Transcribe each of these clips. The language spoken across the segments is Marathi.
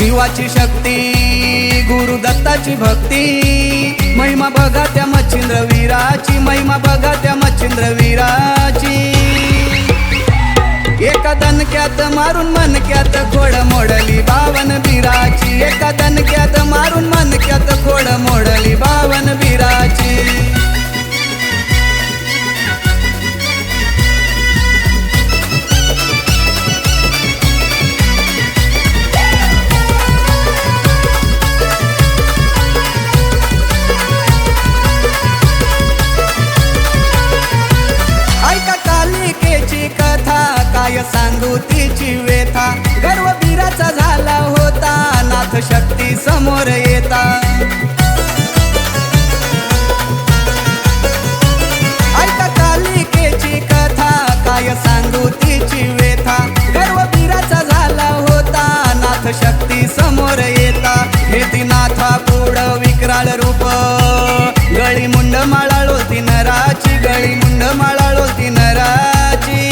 शिवाची शक्ती गुरु दत्ताची भक्ती. महिमा बघा त्या मच्छिंद्र वीराची महिमा बघा त्या मच्छिंद्र वीराची एका दणक्यात मारून मनक्यात खोड मोडली बावन बिराची एका दणक्यात मारून मनक्यात खोड मोडली बावन बिराची शक्ती समोर येता. ऐका कालिकेची कथा काय सांगू तिची व्यथा. गर्व वीराचा झाला होता नाथ शक्ती समोर येता. हे ती नाथा पुढ विक्राळ रूप. गळी मुंड माळाळो ती नराची गळी मुंड माळाळो ती नराची.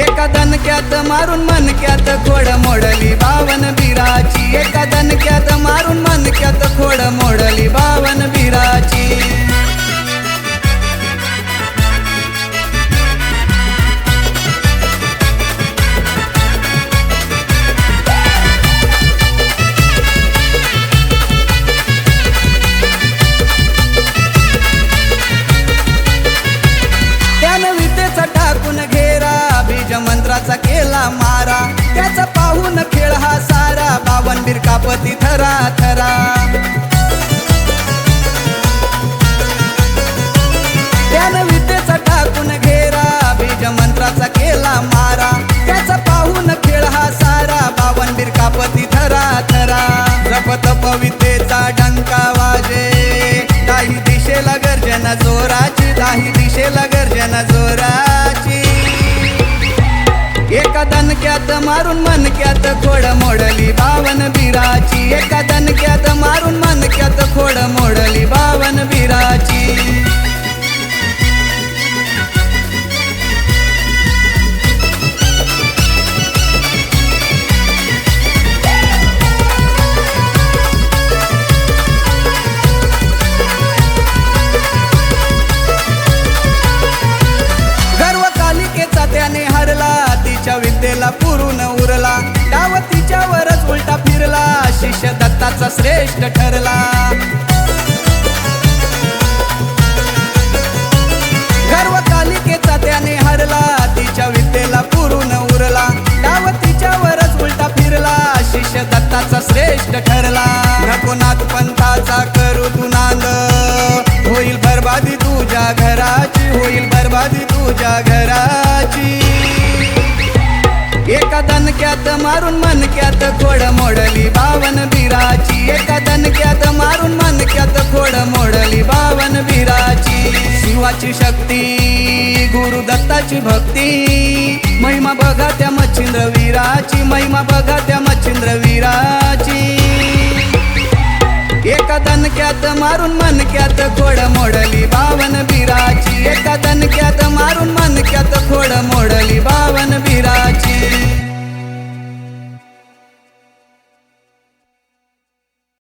एका दणक्यात मारून मनक्यात खोड बिरकापती थरा थरा जपत पवितेचा डंका वाजे. दाही दिशेला गर्जना जोराची दाही दिशेला गर्जना जोराची. एका दणक्यात मारून मनक्यात खोड मोडली बावन दत्ताचा श्रेष्ठ ठरला. गर्व कालिकेचा त्याने हरला तिच्या विद्येला पुरून उरला. डाव तिच्यावरच उलटा फिरला शिष्य दत्ताचा श्रेष्ठ ठरला. रघुनाथ पंथाचा करू तू नांद. होईल बर्बादी तुझ्या घराची होईल बर्बादी तुझ्या घराची. एका दणक्यात मारून मनक्यात खोड मोडली बावन बिराची. एका दणक्यात मारून मनक्यात खोड मोडली बावन बिराची. शिवाची शक्ती गुरु दत्ताची भक्ती. महिमा बघा त्या मच्छिंद्र वीराची महिमा बघा त्या मच्छिंद्र वीराची. एका दणक्यात मारून मनक्यात खोड मोडली बावन बिराची. एका दणक्यात मारून मनक्यात खोड मोडली